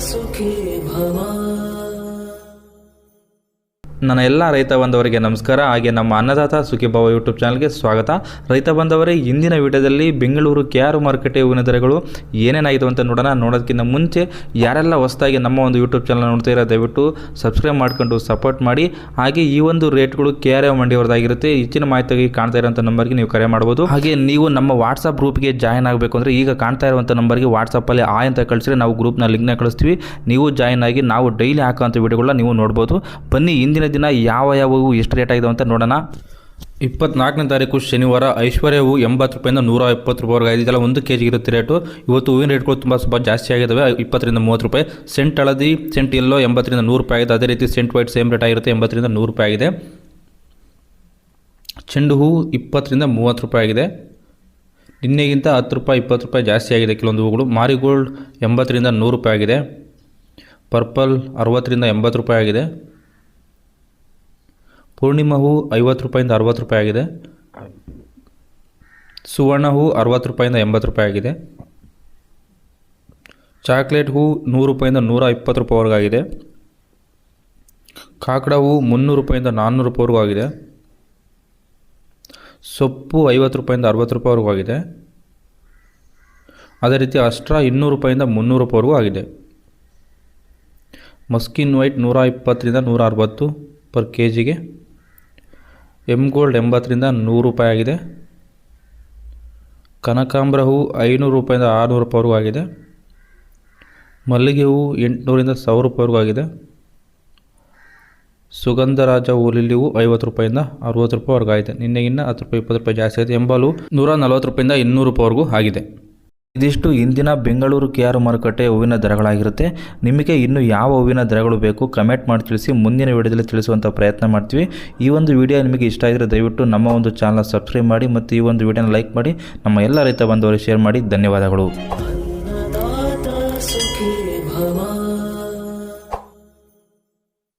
সুখী ভবা ನನ್ನ ಎಲ್ಲ ರೈತ ಬಂಧವರಿಗೆ ನಮಸ್ಕಾರ. ಹಾಗೆ ನಮ್ಮ ಅನ್ನದಾತ ಸುಖಿಭಾವ ಯೂಟ್ಯೂಬ್ ಚಾನಲ್ಗೆ ಸ್ವಾಗತ. ರೈತ ಬಂಧವರೇ, ಇಂದಿನ ವಿಡಿಯೋದಲ್ಲಿ ಬೆಂಗಳೂರು ಕೆ ಆರ್ ಮಾರ್ಕೆಟ್ ಹೂವಿನ ದರಗಳು ಏನೇನಾಗಿದೆ ಅಂತ ನೋಡೋಣ. ನೋಡೋದಕ್ಕಿಂತ ಮುಂಚೆ ಯಾರೆಲ್ಲ ಹೊಸದಾಗಿ ನಮ್ಮ ಒಂದು ಯೂಟ್ಯೂಬ್ ಚಾನಲ್ ನೋಡ್ತಾ ಇರೋ ದಯವಿಟ್ಟು ಸಬ್ಸ್ಕ್ರೈಬ್ ಮಾಡ್ಕೊಂಡು ಸಪೋರ್ಟ್ ಮಾಡಿ. ಹಾಗೆ ಈ ಒಂದು ರೇಟ್ಗಳು ಕೆ ಆರ್ ಎ ಮಂಡಿಯವರದಾಗಿರುತ್ತೆ. ಹೆಚ್ಚಿನ ಮಾಹಿತಿಗೆ ಕಾಣ್ತಾ ಇರೋಂಥ ನಂಬರ್ಗೆ ನೀವು ಕರೆ ಮಾಡ್ಬೋದು. ಹಾಗೆ ನೀವು ನಮ್ಮ ವಾಟ್ಸಪ್ ಗ್ರೂಪ್ಗೆ ಜಾಯಿನ್ ಆಗಬೇಕು ಅಂದರೆ ಈಗ ಕಾಣ್ತಾ ಇರುವಂಥ ನಂಬರ್ಗೆ ವಾಟ್ಸಪ್ಪಲ್ಲಿ ಆ ಅಂತ ಕಳಿಸಿದ್ರೆ ನಾವು ಗ್ರೂಪ್ನ ಲಿಂಕ್ನ ಕಳಿಸ್ತೀವಿ. ನೀವು ಜಾಯಿನ್ ಆಗಿ ನಾವು ಡೈಲಿ ಹಾಕೋಂಥ ವಿಡಿಯೋಗಳನ್ನ ನೀವು ನೋಡ್ಬೋದು. ಬನ್ನಿ, ಇಂದಿನ ದಿನ ಯಾವ ಯಾವವು ಎಷ್ಟು ರೇಟ್ ಆಗಿದೆ ಅಂತ ನೋಡೋಣ. ಇಪ್ಪತ್ನಾಲ್ಕನೇ ತಾರೀಕು ಶನಿವಾರ, ಐಶ್ವರ್ಯ ಹೂವು ಎಂಬತ್ತು ರೂಪಾಯಿಂದ ನೂರ ಇಪ್ಪತ್ತು ರೂಪಾಯಿವರೆಗೆ ಆಗಿದೆಯಲ್ಲ ಒಂದು ಕೆ ಜಿಗೆ ಇರುತ್ತೆ ರೇಟು. ಇವತ್ತು ಹೂವಿನ ರೇಟ್ಗಳು ತುಂಬ ಸ್ವಲ್ಪ ಜಾಸ್ತಿ ಆಗಿದ್ದಾವೆ ಇಪ್ಪತ್ತರಿಂದ ಮೂವತ್ತು ರೂಪಾಯಿ. ಸೆಂಟ್ ಹಳದಿ, ಸೆಂಟ್ ಎಲ್ಲೋ ಎಂಬತ್ತರಿಂದ ನೂರು ರೂಪಾಯಿ ಆಗಿದೆ. ಅದೇ ರೀತಿ ಸೆಂಟ್ ವೈಟ್ ಸೇಮ್ ರೇಟ್ ಆಗಿರುತ್ತೆ, ಎಂಬತ್ತರಿಂದ ನೂರು ರೂಪಾಯಿ ಆಗಿದೆ. ಚೆಂಡು ಹೂವು ಇಪ್ಪತ್ತರಿಂದ ಮೂವತ್ತು ರೂಪಾಯಿ ಆಗಿದೆ. ನಿನ್ನೆಗಿಂತ ಹತ್ತು ರೂಪಾಯಿ, ಇಪ್ಪತ್ತು ರೂಪಾಯಿ ಜಾಸ್ತಿ ಆಗಿದೆ ಕೆಲವೊಂದು ಹೂಗಳು ಮಾರಿಗೋಲ್ಡ್ ಎಂಬತ್ತರಿಂದ ನೂರು ರೂಪಾಯಿ ಆಗಿದೆ. ಪರ್ಪಲ್ ಅರವತ್ತರಿಂದ ಎಂಬತ್ತು ರೂಪಾಯಿ ಆಗಿದೆ. ಪೂರ್ಣಿಮಾ ಹೂ ಐವತ್ತು ರೂಪಾಯಿಂದ ಅರವತ್ತು ರೂಪಾಯಿ ಆಗಿದೆ. ಸುವರ್ಣ ಹೂ ಅರವತ್ತು ರೂಪಾಯಿಂದ ಎಂಬತ್ತು ರೂಪಾಯಿ ಆಗಿದೆ. ಚಾಕ್ಲೇಟ್ ಹೂ ನೂರು ರೂಪಾಯಿಂದ ನೂರ ಇಪ್ಪತ್ತು ರೂಪಾಯಿವರೆಗೂ ಆಗಿದೆ. ಕಾಕಡ ಹೂ ಮುನ್ನೂರು ರೂಪಾಯಿಂದ ನಾನ್ನೂರು ರೂಪಾಯಿವರೆಗೂ ಆಗಿದೆ. ಸೊಪ್ಪು ಐವತ್ತು ರೂಪಾಯಿಂದ ಅರವತ್ತು ರೂಪಾಯಿವರೆಗೂ ಆಗಿದೆ. ಅದೇ ರೀತಿ ಅಷ್ಟ್ರ ಇನ್ನೂರು ರೂಪಾಯಿಂದ ಮುನ್ನೂರು ರೂಪಾಯಿವರೆಗೂ ಆಗಿದೆ. ಮಸ್ಕಿನ್ ವೈಟ್ ನೂರ ಇಪ್ಪತ್ತರಿಂದ ನೂರ ಅರವತ್ತು ಪರ್ ಕೆ ಜಿಗೆ ಎಂ ಗೋಲ್ಡ್ ಎಂಬತ್ತರಿಂದ ನೂರು ರೂಪಾಯಿ ಆಗಿದೆ. ಕನಕಾಂಬ್ರ ಹೂವು ಐನೂರು ರೂಪಾಯಿಂದ ಆರುನೂರು ರೂಪಾಯಿವರೆಗೂ ಆಗಿದೆ. ಮಲ್ಲಿಗೆ ಹೂವು ಎಂಟುನೂರಿಂದ ಸಾವಿರ ರೂಪಾಯಿವರೆಗೂ ಆಗಿದೆ. ಸುಗಂಧರಾಜ ಹೂ ಲಿಲ್ಲಿ ಹೂ ಐವತ್ತು ರೂಪಾಯಿಂದ ಅರುವತ್ತು ರೂಪಾಯಿವರೆಗೂ ಆಗಿದೆ. ನಿನ್ನೆಗಿನ್ನ ಹತ್ತು ರೂಪಾಯಿ, ಇಪ್ಪತ್ತು ರೂಪಾಯಿ ಜಾಸ್ತಿ ಆಯಿತು ಎಂಬಲು ನೂರ ನಲವತ್ತು ರೂಪಾಯಿಂದ ಇನ್ನೂರು ರೂಪಾಯಿವರೆಗೂ ಆಗಿದೆ. ಇದಿಷ್ಟು ಇಂದಿನ ಬೆಂಗಳೂರು ಕೆ ಆರ್ ಮಾರುಕಟ್ಟೆ ಹೂವಿನ ದರಗಳಾಗಿರುತ್ತೆ. ನಿಮಗೆ ಇನ್ನು ಯಾವ ಹೂವಿನ ದರಗಳು ಬೇಕು ಕಮೆಂಟ್ ಮಾಡಿ ತಿಳಿಸಿ, ಮುಂದಿನ ವಿಡಿಯೋದಲ್ಲಿ ತಿಳಿಸುವಂಥ ಪ್ರಯತ್ನ ಮಾಡ್ತೀವಿ. ಈ ಒಂದು ವಿಡಿಯೋ ನಿಮಗೆ ಇಷ್ಟ ಆಗಿದ್ರೆ ದಯವಿಟ್ಟು ನಮ್ಮ ಒಂದು ಚಾನಲ್ನ ಸಬ್ಸ್ಕ್ರೈಬ್ ಮಾಡಿ ಮತ್ತು ಈ ಒಂದು ವಿಡಿಯೋನ ಲೈಕ್ ಮಾಡಿ, ನಮ್ಮ ಎಲ್ಲ ರೈತ ಬಂದವರಿಗೆ ಶೇರ್ ಮಾಡಿ. ಧನ್ಯವಾದಗಳು.